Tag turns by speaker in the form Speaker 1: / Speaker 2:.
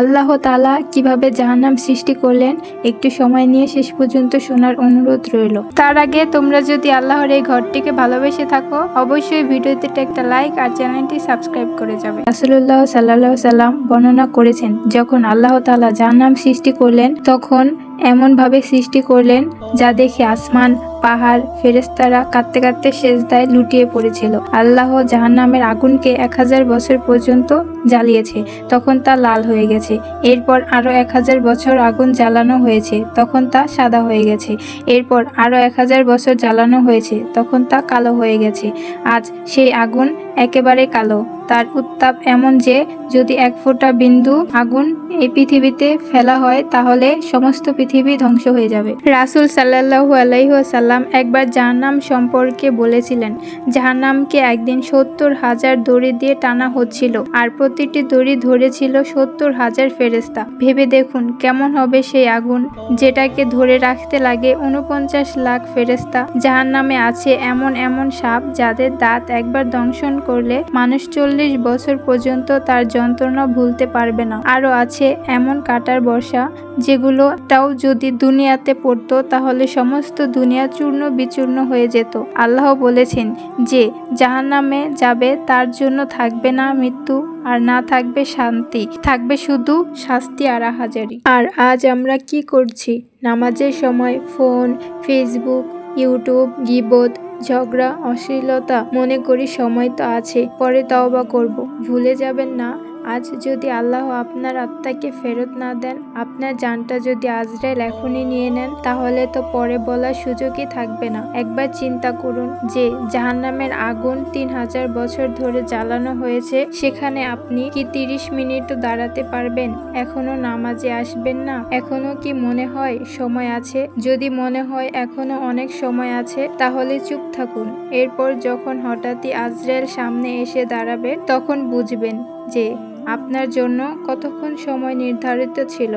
Speaker 1: আল্লাহ তালা কীভাবে জাহান্নাম সৃষ্টি করলেন, একটু সময় নিয়ে শেষ পর্যন্ত শোনার অনুরোধ রইল। তার আগে তোমরা যদি আল্লাহর এই ঘরটিকে ভালোবেসে থাকো, অবশ্যই ভিডিওতে একটা লাইক আর চ্যানেলটি সাবস্ক্রাইব করে যাবে। রাসুল্লাহ সাল্লাহ সাল্লাম বর্ণনা করেছেন, যখন আল্লাহ তালা জাহান্নাম সৃষ্টি করলেন, তখন এমনভাবে সৃষ্টি করলেন যা দেখে আসমান পাহাড় ফেরেস্তারা কাঁদতে কাঁদতে সেজদায় লুটিয়ে পড়েছিল। আল্লাহ জাহান্নামের আগুনকে এক হাজার বছর পর্যন্ত জ্বালিয়েছে, তখন তা লাল হয়ে গেছে। এরপর আরও এক হাজার বছর আগুন জ্বালানো হয়েছে, তখন তা সাদা হয়ে গেছে। এরপর আরও এক হাজার বছর জ্বালানো হয়েছে, তখন তা কালো হয়ে গেছে। আজ সেই আগুন একেবারে কালো। তার উত্তাপ এমন যে, যদি এক ফোঁটা বিন্দু আগুন এই পৃথিবীতে ফেলা হয়, তাহলে সমস্ত পৃথিবী ধ্বংস হয়ে যাবে। রাসুল সাল্লাহু আলাইসাল্লাম একবার জাহান্নাম সম্পর্কে বলেছিলেন। জাহান্নামকে একদিন সত্তর হাজার দড়ি দিয়ে টানা হচ্ছিল আর প্রতিটি দড়ি ধরেছিল সত্তর হাজার ফেরেস্তা ভেবে দেখুন কেমন হবে সেই আগুন যেটাকে ধরে রাখতে লাগে উনপঞ্চাশ লাখ ফেরেস্তা জাহান্নামে আছে এমন এমন সাপ যাদের দাঁত একবার দংশন করলে মানুষ চল্লিশ বছর পর্যন্ত তার যন্ত্রণা ভুলতে পারবে না। আরও আছে এমন কাটার বর্ষা যেগুলোটাও যদি দুনিয়াতে পড়তো তাহলে সমস্ত দুনিয়া চূর্ণ বিচূর্ণ হয়ে যেত। আল্লাহ বলেছেন যে, জাহান্নামে যাবে, তার জন্য থাকবে না মৃত্যু, আর না থাকবে শান্তি, থাকবে শুধু শাস্তি আর হাজারি আর আজ আমরা কি করছি? নামাজের সময় ফোন, ফেসবুক, ইউটিউব, গিবত, ঝগড়া, অশ্লীলতা, মনে করি সময় তো আছে, পরে তওবা করব। ভুলে যাবেন না আজ যদি আল্লাহ আপনার আত্মাকে ফেরত না দেন, আপনার জানটা যদি আজরাইল এখনই নিয়ে নেন, তাহলে তো পরে বলার সুযোগই থাকবে না। একবার চিন্তা করুন যে, জাহান্নামের আগুন তিন হাজার বছর ধরে জ্বালানো হয়েছে, সেখানে আপনি কি তিরিশ মিনিট দাঁড়াতে পারবেন? এখনও নামাজে আসবেন না? এখনও কি মনে হয় সময় আছে? যদি মনে হয় এখনও অনেক সময় আছে, তাহলে চুপ থাকুন। এরপর যখন হঠাৎই আজরাইল সামনে এসে দাঁড়াবে, তখন বুঝবেন যে আপনার জন্য কতক্ষণ সময় নির্ধারিত ছিল?